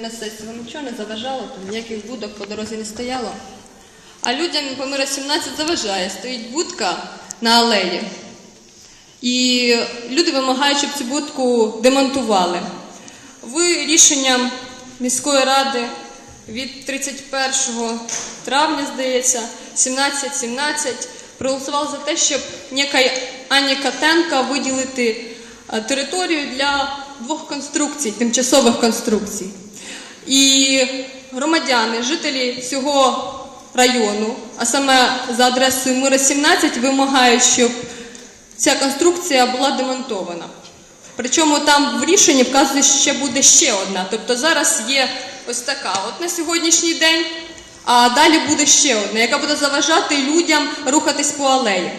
На сесії вам нічого не заважало, там ніяких будок по дорозі не стояло. А людям по мира 17 заважає. Стоїть будка на алеї. І люди вимагають, щоб цю будку демонтували. Ви рішенням міської ради від 31 травня, здається, 17-17 проголосували за те, щоб некай Ані Катенка виділити е, територію для двох конструкцій, тимчасових конструкцій. І громадяни, жителі цього району, а саме за адресою Мира 17, вимагають, щоб ця конструкція була демонтована. Причому там в рішенні вказує, що ще буде ще одна. Тобто зараз є ось така, от на сьогоднішній день, а далі буде ще одна, яка буде заважати людям рухатись по алеї.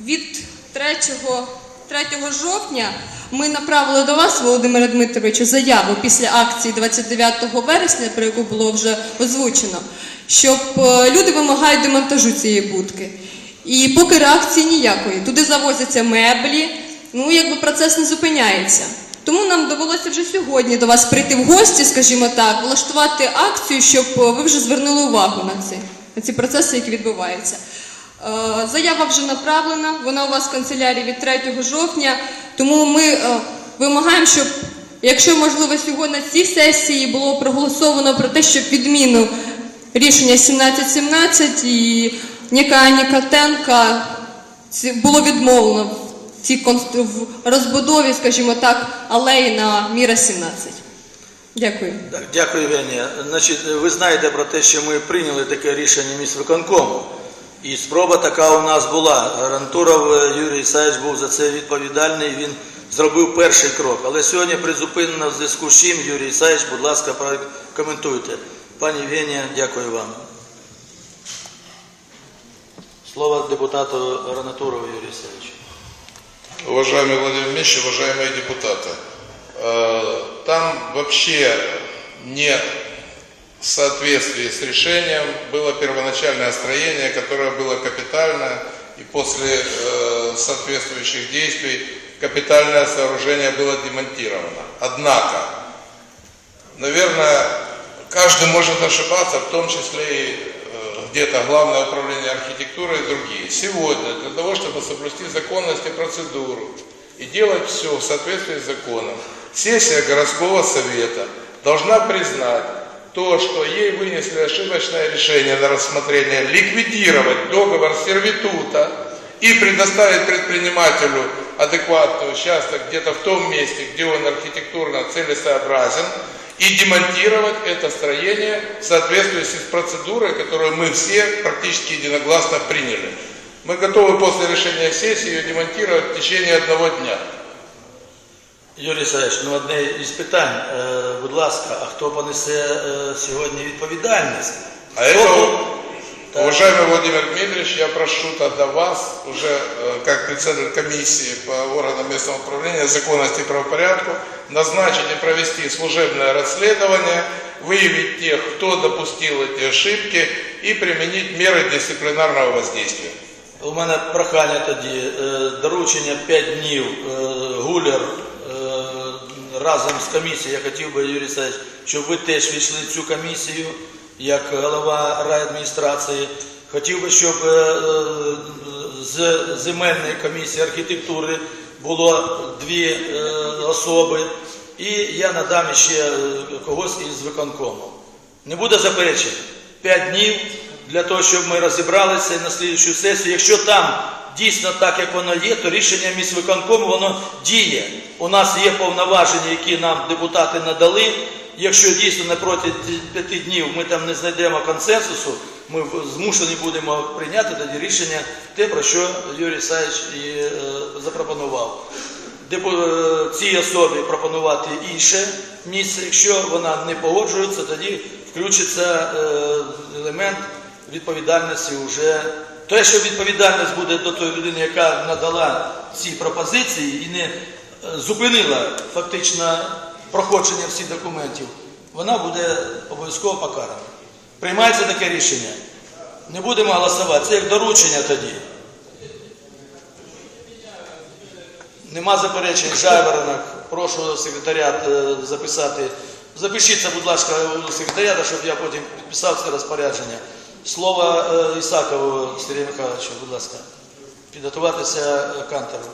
Від 3, 3 жовтня ми направили до вас, Володимире Дмитровичу, заяву після акції 29 вересня, про яку було вже озвучено, щоб е, люди вимагають демонтажу цієї будки. І поки реакції ніякої. Туди завозяться меблі, ну якби процес не зупиняється. Тому нам довелося вже сьогодні до вас прийти в гості, скажімо так, влаштувати акцію, щоб е, ви вже звернули увагу на ці, на ці процеси, які відбуваються. Е, Заява вже направлена, вона у вас в канцелярії від 3 жовтня. Тому ми е, вимагаємо, щоб, якщо можливо, сьогодні на цій сесії було проголосовано про те, щоб відміну рішення 1717 і Ані Катенка було відмовлено в, розбудові, скажімо так, алеї на Міра 17. Дякую. Дякую, Євгенія. Значить, ви знаєте про те, що ми прийняли таке рішення міськвиконкому. І спроба така у нас була. Гарантуров е, Юрій Ісаєвич був за це відповідальний. Він зробив перший крок. Але сьогодні призупинено в зв'язку з чим, Юрій Ісаєвич, будь ласка, коментуйте. Пані Євгенія, дякую вам. Слово депутату Ранатурову Юрію Ісаєвичу. Уважаемый Владимир Ильич, уважаемые депутаты, э, там вообще не в соответствии с решением было первоначальное строение, которое было капитальное, и после э, соответствующих действий капитальное сооружение было демонтировано. Однако, наверное, каждый может ошибаться, в том числе и э, где-то Главное управление архитектуры и другие. Сегодня для того, чтобы соблюсти законность и процедуру и делать все в соответствии с законом, сессия городского совета должна признать то, что ей вынесли ошибочное решение на рассмотрение ликвидировать договор сервитута и предоставить предпринимателю адекватный участок где-то в том месте, где он архитектурно целесообразен, и демонтировать это строение в соответствии с процедурой, которую мы все практически единогласно приняли. Мы готовы после решения сессии ее демонтировать в течение одного дня. Юрій Ісаєвич, ну одне із питань, е, будь ласка, а хто понесе е, сьогодні відповідальність? А Хто это, бу- Так. уважаемый Владимир Дмитриевич, я прошу тогда вас, уже э, как председатель комиссии по органам местного управления, законности и правопорядку, назначить и провести служебное расследование, выявить тех, кто допустил эти ошибки и применить меры дисциплинарного воздействия. У мене прохання тоді, е, доручення 5 днів, е, гуляр е, разом з комісією. Я хотів би, Юрій Ісаєвич, щоб ви теж війшли в цю комісію, як голова райадміністрації. Хотів би, щоб е, е, з земельної комісії архітектури було дві е, особи, і я надам ще когось із виконкому. Не буде заперечень. П'ять днів для того, щоб ми розібралися на слідчу сесію. Якщо там дійсно так, як воно є, то рішення міськвиконкому воно діє. У нас є повноваження, які нам депутати надали. Якщо дійсно на проти п'яти днів ми там не знайдемо консенсусу, ми змушені будемо прийняти тоді рішення, те, про що Юрій Саїч і е, запропонував е, цій особі пропонувати інше місце. Якщо вона не погоджується, тоді включиться е, елемент відповідальності вже. Те, що відповідальність буде до тої людини, яка надала ці пропозиції і не е, зупинила фактично проходження всіх документів, вона буде обов'язково покарана. Приймається таке рішення. Не будемо голосувати. Це як доручення тоді. Нема заперечень, Жайворонок. Прошу секретаріат е, записати Запишіться, будь ласка, у секретаріата, щоб я потім підписав це розпорядження. Слово е, Ісакову Сергію Михайловичу, будь ласка. Підготуватися е, кантору.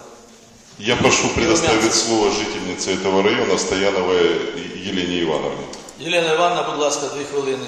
Я прошу предоставить слово жительнице этого района Стояновой Елене Ивановне. Єлена Івановна, будь ласка, дві хвилини.